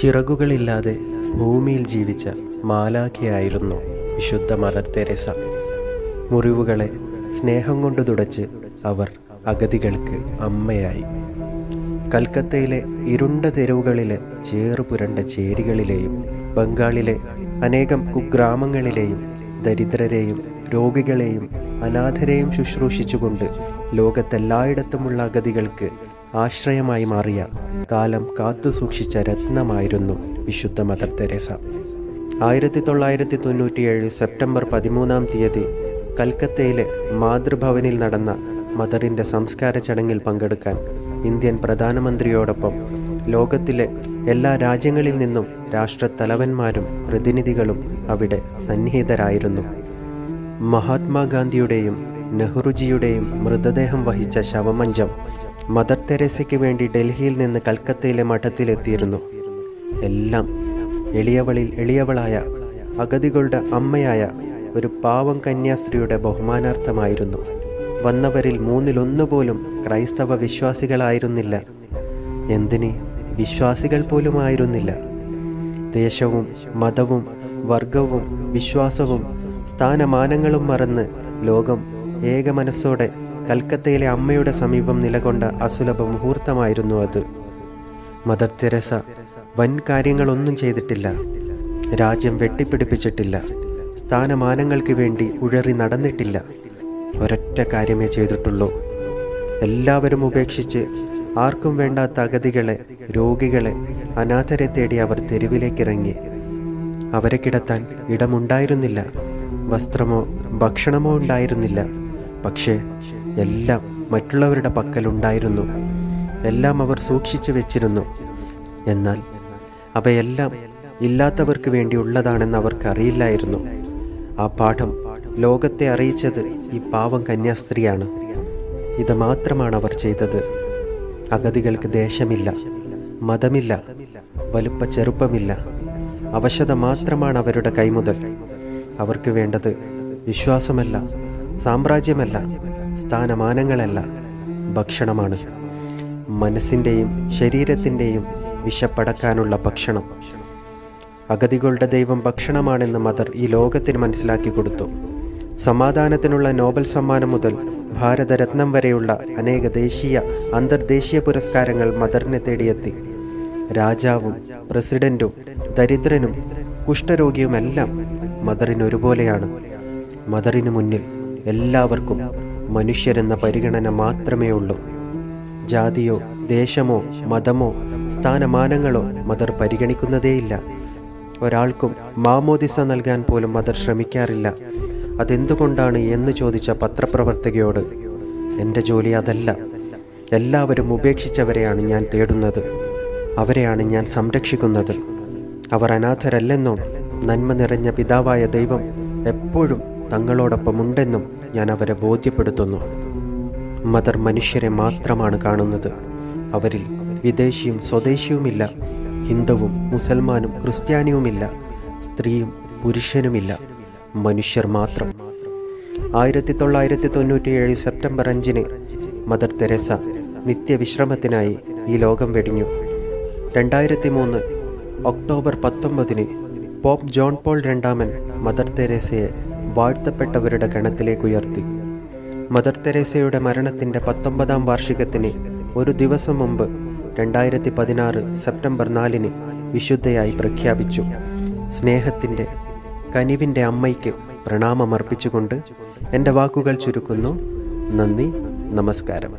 ചിറകുകളില്ലാതെ ഭൂമിയിൽ ജീവിച്ച മാലാഖയായിരുന്നു വിശുദ്ധ മദർ തെരേസ. മുറിവുകളെ സ്നേഹം കൊണ്ട് തുടച്ച് അവർ അഗതികൾക്ക് അമ്മയായി. കൽക്കത്തയിലെ ഇരുണ്ട തെരുവുകളിലെ ചേറുപുരണ്ട ചേരികളിലെയും ബംഗാളിലെ അനേകം കുഗ്രാമങ്ങളിലെയും ദരിദ്രരെയും രോഗികളെയും അനാഥരെയും ശുശ്രൂഷിച്ചുകൊണ്ട് ലോകത്തെല്ലായിടത്തുമുള്ള അഗതികൾക്ക് ആശ്രയമായി മാറിയ കാലം കാത്തു സൂക്ഷിച്ച രത്നമായിരുന്നു വിശുദ്ധ മദർ തെരേസ. ആയിരത്തി തൊള്ളായിരത്തി തൊണ്ണൂറ്റിയേഴ് സെപ്റ്റംബർ പതിമൂന്നാം തീയതി കൽക്കത്തയിലെ മാതൃഭവനിൽ നടന്ന മദറിന്റെ സംസ്കാര ചടങ്ങിൽ പങ്കെടുക്കാൻ ഇന്ത്യൻ പ്രധാനമന്ത്രിയോടൊപ്പം ലോകത്തിലെ എല്ലാ രാജ്യങ്ങളിൽ നിന്നും രാഷ്ട്രത്തലവന്മാരും പ്രതിനിധികളും അവിടെ സന്നിഹിതരായിരുന്നു. മഹാത്മാഗാന്ധിയുടെയും നെഹ്റുജിയുടെയും മൃതദേഹം വഹിച്ച ശവമഞ്ചം മദർ തെരേസയ്ക്ക് വേണ്ടി ഡൽഹിയിൽ നിന്ന് കൽക്കത്തയിലെ മഠത്തിലെത്തിയിരുന്നു. എല്ലാം എളിയവളിൽ എളിയവളായ അഗതികളുടെ അമ്മയായ ഒരു പാവം കന്യാസ്ത്രീയുടെ ബഹുമാനാർത്ഥമായിരുന്നു. വന്നവരിൽ മൂന്നിലൊന്നു പോലും ക്രൈസ്തവ വിശ്വാസികളായിരുന്നില്ല. എന്തിന് വിശ്വാസികൾ പോലുമായിരുന്നില്ല? ദേശവും മതവും വർഗവും വിശ്വാസവും സ്ഥാനമാനങ്ങളും മറന്ന് ലോകം ഏക മനസ്സോടെ കൽക്കത്തയിലെ അമ്മയുടെ സമീപം നിലകൊണ്ട അസുലഭ മുഹൂർത്തമായിരുന്നു അത്. മദർ തെരസ വൻ കാര്യങ്ങളൊന്നും ചെയ്തിട്ടില്ല. രാജ്യം വെട്ടിപ്പിടിപ്പിച്ചിട്ടില്ല. സ്ഥാനമാനങ്ങൾക്ക് വേണ്ടി ഉഴറി നടന്നിട്ടില്ല. ഒരൊറ്റ കാര്യമേ ചെയ്തിട്ടുള്ളൂ. എല്ലാവരും ഉപേക്ഷിച്ച് ആർക്കും വേണ്ടാത്ത അഗതികളെ രോഗികളെ അനാഥരെ തേടി അവർ തെരുവിലേക്കിറങ്ങി. അവരെ കിടത്താൻ ഇടമുണ്ടായിരുന്നില്ല. വസ്ത്രമോ ഭക്ഷണമോ ഉണ്ടായിരുന്നില്ല. പക്ഷേ എല്ലാം മറ്റുള്ളവരുടെ പക്കലുണ്ടായിരുന്നു. എല്ലാം അവർ സൂക്ഷിച്ചു വെച്ചിരുന്നു. എന്നാൽ അവയെല്ലാം ഇല്ലാത്തവർക്ക് വേണ്ടിയുള്ളതാണെന്ന് അവർക്കറിയില്ലായിരുന്നു ആ പാഠം ലോകത്തെ അറിയിച്ചത് ഈ പാവം കന്യാസ്ത്രീയാണ്. ഇത് മാത്രമാണ് അവർ ചെയ്തത്. അഗതികൾക്ക് ദേശമില്ല മതമില്ല വലുപ്പ ചെറുപ്പമില്ല. അവശത മാത്രമാണ് അവരുടെ കൈമുതൽ. അവർക്ക് വേണ്ടത് വിശ്വാസമല്ല സാമ്രാജ്യമല്ല സ്ഥാനമാനങ്ങളല്ല. ഭക്ഷണമാണ്. മനസ്സിന്റെയും ശരീരത്തിന്റെയും വിശപ്പടക്കാനുള്ള ഭക്ഷണം. അഗതികളുടെ ദൈവം ഭക്ഷണമാണെന്ന് മദർ ഈ ലോകത്തിന് മനസ്സിലാക്കി കൊടുത്തു. സമാധാനത്തിനുള്ള നോബൽ സമ്മാനം മുതൽ ഭാരതരത്നം വരെയുള്ള അനേക ദേശീയ അന്തർദേശീയ പുരസ്കാരങ്ങൾ മദറിനെ തേടിയെത്തി. രാജാവും പ്രസിഡന്റും ദരിദ്രനും കുഷ്ഠരോഗിയുമെല്ലാം മദറിന് ഒരുപോലെയാണ് മദറിന് മുന്നിൽ എല്ലാവർക്കും മനുഷ്യരെന്ന പരിഗണന മാത്രമേ ഉള്ളൂ. ജാതിയോ ദേശമോ മതമോ സ്ഥാനമാനങ്ങളോ മദർ പരിഗണിക്കുന്നതേയില്ല. ഒരാൾക്കും മാമോദിസ നൽകാൻ പോലും മദർ ശ്രമിക്കാറില്ല. അതെന്തുകൊണ്ടാണ് എന്ന് ചോദിച്ച പത്രപ്രവർത്തകയോട് എന്റെ ജോലി അതല്ല. എല്ലാവരും ഉപേക്ഷിച്ചവരെയാണ് ഞാൻ തേടുന്നത്. അവരെയാണ് ഞാൻ സംരക്ഷിക്കുന്നത്. അവർ അനാഥരല്ലെന്നോ നന്മ നിറഞ്ഞ പിതാവായ ദൈവം എപ്പോഴും തങ്ങളോടൊപ്പമുണ്ടെന്നും ഞാൻ അവരെ ബോധ്യപ്പെടുത്തുന്നു. മദർ മനുഷ്യരെ മാത്രമാണ് കാണുന്നത്. അവരിൽ വിദേശിയും സ്വദേശിയുമില്ല. ഹിന്ദുവും മുസൽമാനും ക്രിസ്ത്യാനിയുമില്ല. സ്ത്രീയും പുരുഷനുമില്ല. മനുഷ്യർ മാത്രം. ആയിരത്തി തൊള്ളായിരത്തി തൊണ്ണൂറ്റിയേഴ് സെപ്റ്റംബർ അഞ്ചിന് മദർ തെരേസ നിത്യവിശ്രമത്തിനായി ഈ ലോകം വെടിഞ്ഞു. രണ്ടായിരത്തി മൂന്ന് ഒക്ടോബർ പത്തൊമ്പതിന് പോപ്പ് ജോൺ പോൾ രണ്ടാമൻ മദർ തെരേസയെ വാഴ്ത്തപ്പെട്ടവരുടെ ഗണത്തിലേക്ക് ഉയർത്തി. മദർ തെരേസയുടെ മരണത്തിന്റെ പത്തൊമ്പതാം വാർഷികത്തിന് ഒരു ദിവസം മുമ്പ് രണ്ടായിരത്തി പതിനാറ് സെപ്റ്റംബർ നാലിന് വിശുദ്ധയായി പ്രഖ്യാപിച്ചു. സ്നേഹത്തിന്റെ കനിവിന്റെ അമ്മയ്ക്ക് പ്രണാമം അർപ്പിച്ചുകൊണ്ട് എന്റെ വാക്കുകൾ ചുരുക്കുന്നു. നന്ദി നമസ്കാരം.